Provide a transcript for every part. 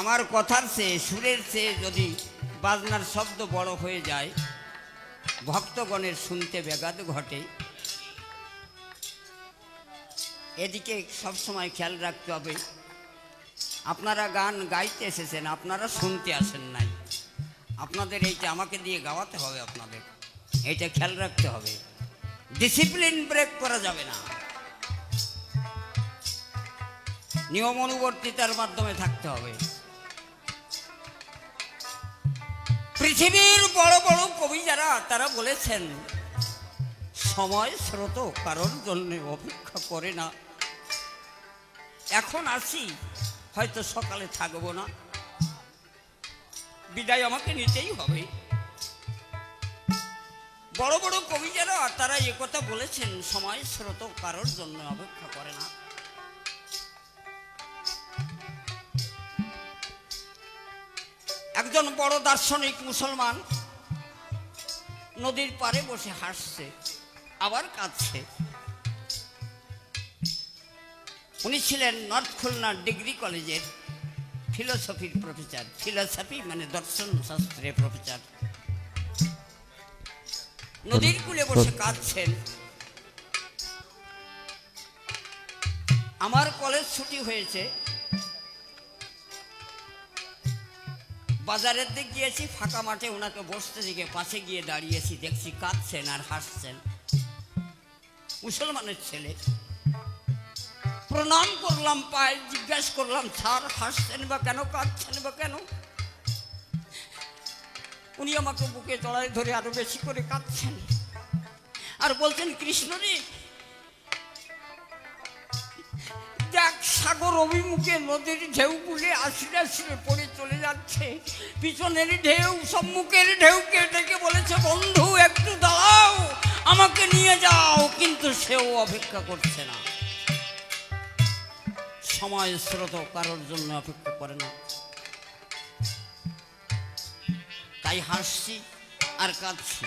আমার কথার চেয়ে, সুরের চেয়ে যদি বাজনার শব্দ বড় হয়ে যায়, ভক্তগণের শুনতে ব্যাঘাত ঘটে। এদিকে সবসময় খেয়াল রাখতে হবে, আপনারা গান গাইতে এসেছেন, আপনারা শুনতে আসেন নাই। আপনাদের এইটা আমাকে দিয়ে গাওয়াতে হবে আপনাদের, এইটা খেয়াল রাখতে হবে। ডিসিপ্লিন ব্রেক করা যাবে না। নিয়ম অনুবর্তিতার মাধ্যমে থাকতে হবে। পৃথিবীর বড় বড় কবি যারা, তারা বলেছেন, সময় স্রোত কারোর জন্য অপেক্ষা করে না। এখন আসি, হয়তো সকালে থাকব না। বিদায় আমাকে নিতেই হবে। বড় বড় কবি যারা, তারা কথা বলেছেন, সময় স্রোত কারোর জন্য অপেক্ষা করে না। একজন বড় দার্শনিক মুসলমান নদীর পাড়ে বসে হাসছে, আবার কাঁদছে। উনি ছিলেন নর্থ খুলনা ডিগ্রি কলেজের ফিলোসফির প্রফেসর, ফিলোসফি মানে দর্শন শাস্ত্রের প্রফেসর। নদীর কূলে বসে কাঁদছেন। আমার কলেজ ছুটি হয়েছে বাজারের দিক গিয়েছি, ফাঁকা মাঠে ওনাকে বসতে দিকে পাশে গিয়ে দাঁড়িয়েছি, দেখছি কাঁদছেন আর হাসছেন। মুসলমানের ছেলে। প্রণাম করলাম পায়ে জিজ্ঞেস করলাম, স্যার, হাসছেন বা কেন, কাঁদছেন বা কেন? উনি আমাকে বুকে জড়ায় ধরে আরও বেশি করে কাঁদছেন। আর বলছেন কৃষ্ণ রে দেখ সাগর অভিমুখে নদীর ঢেউ বুলে আসলে আসলে পড়ে চলে যাচ্ছে। পিছনের ঢেউ, সম্মুখের ঢেউকে ডেকে বলেছে, বন্ধু, একটু দাঁড়াও, আমাকে নিয়ে যাও। কিন্তু সেও অপেক্ষা করছে না। সময় স্রোত কারোর জন্য অপেক্ষা করে না। তাই হাসছি আর কাঁদছি।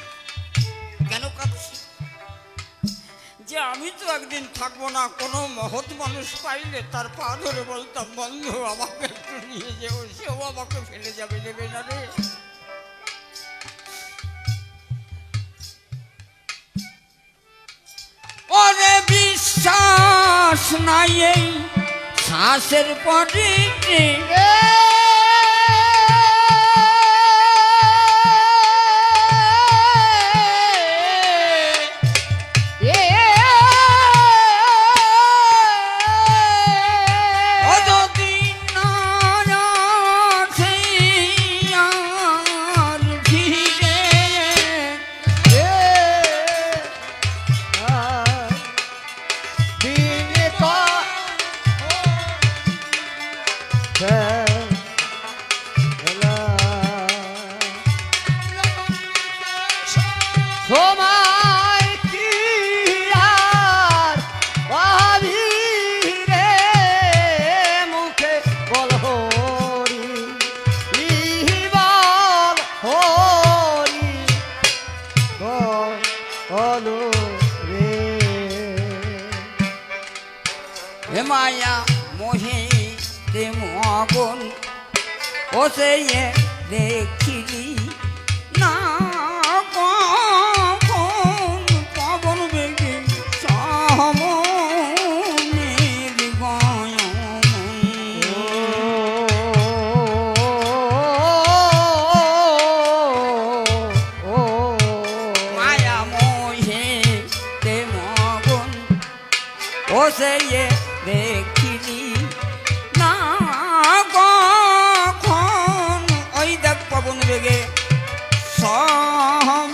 যে আমি তো একদিন থাকব না, কোনো মহৎ মানুষ পাইলে তার পা ধরে বলতাম, বন্ধু, আমাকে একটু নিয়ে যেও, সেও আমাকে ফেলে যাবে দেবে না রে। ওরে বিশ্বাস নাই এই, শ্বাসের পরে হে মায়া মোহে তে মগন ও সে দেখিলি না পবন বেগে গয়ন মায়া মোহে দেখিনি। না কখন? ওই দেখ পবন বেগে সম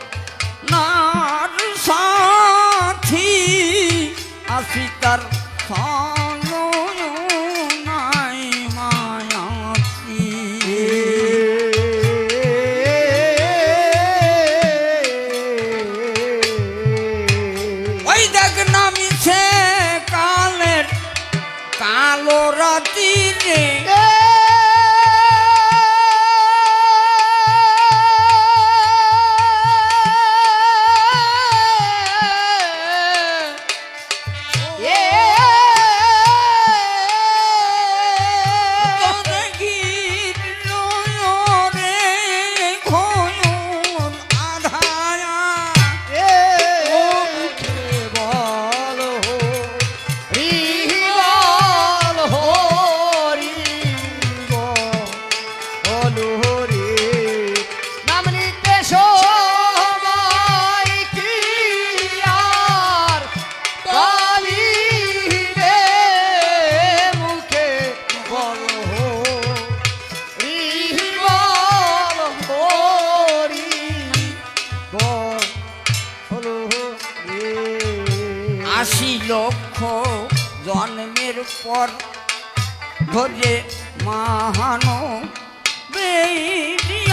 কালো রাতি লক্ষ জন্মের পর ধরে মাহানো বেরিয়াকার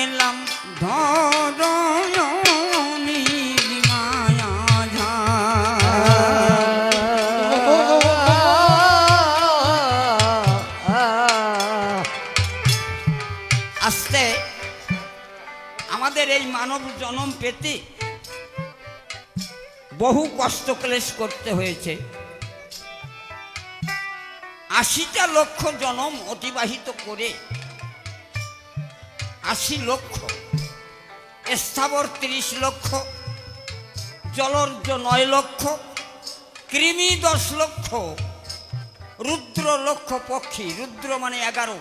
এলাম আস্তে আমাদের এই মানব জন্ম পেতে বহু কষ্ট ক্লেশ করতে হয়েছে। আশিটা লক্ষ জনম অতিবাহিত করে, আশি লক্ষ, স্থাবর তিরিশ লক্ষ জলর্জ নয় লক্ষ, কৃমি দশ লক্ষ, রুদ্র লক্ষ পক্ষী, রুদ্র মানে এগারো,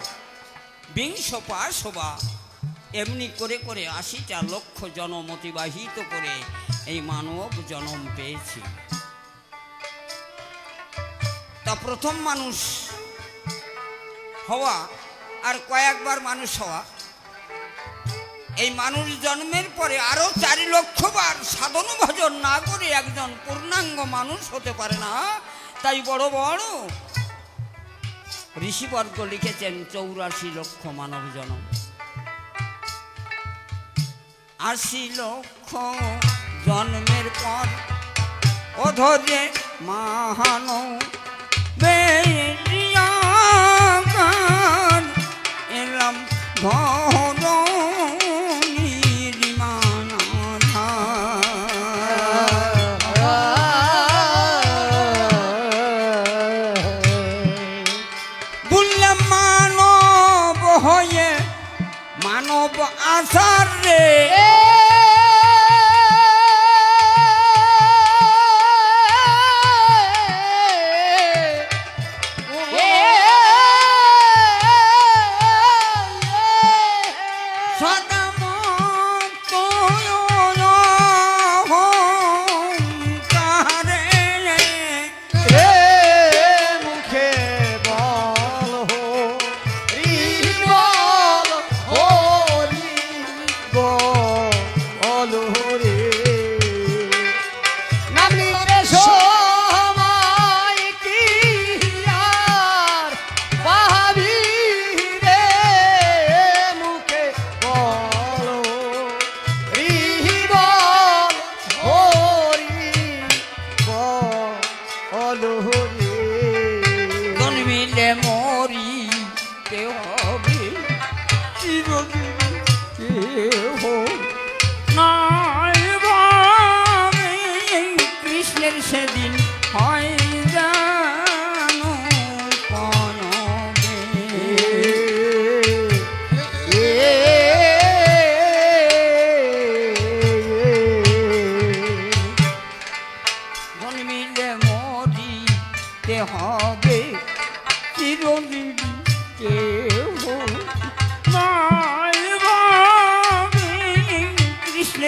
বিংশ পাশবা এমনি করে করে আশিটা লক্ষ জনম অতিবাহিত করে এই মানব জন্ম পেয়েছি। তা প্রথম মানুষ হওয়া আর কয়েকবার মানুষ হওয়া, এই মানুষ জন্মের পরে আরও চারি লক্ষ বার সাধন ভজন না করে একজন পূর্ণাঙ্গ মানুষ হতে পারে না। তাই বড় বড় ঋষিবর্গ লিখেছেন চৌরাশি লক্ষ মানব জনম। আশি লক্ষ জন্মের পর অধরে মাহানো বেরিয়াকার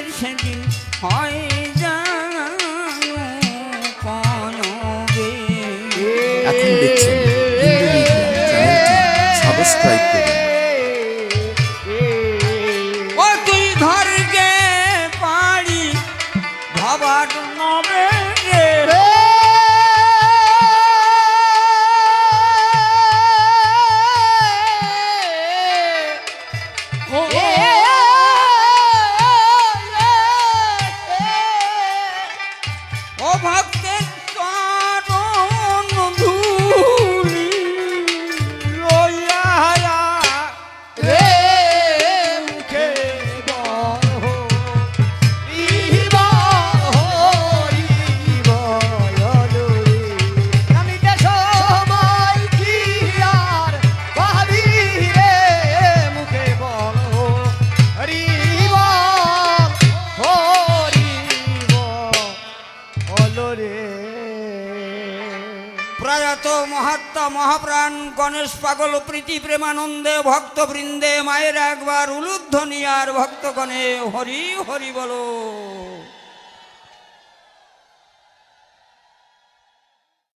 কৃষ্ণের সেদিন হয়। এখন দেখছেন সাবস্ক্রাইব করুন ও তুই ধরগে পাড়ি ভবার নবে ও মহাপ্রাণ গণেশ পাগল প্রীতি প্রেমানন্দে ভক্তবৃন্দে মায়ের একবার উলুধ্বনি আর ভক্তগণে হরি হরি বলো।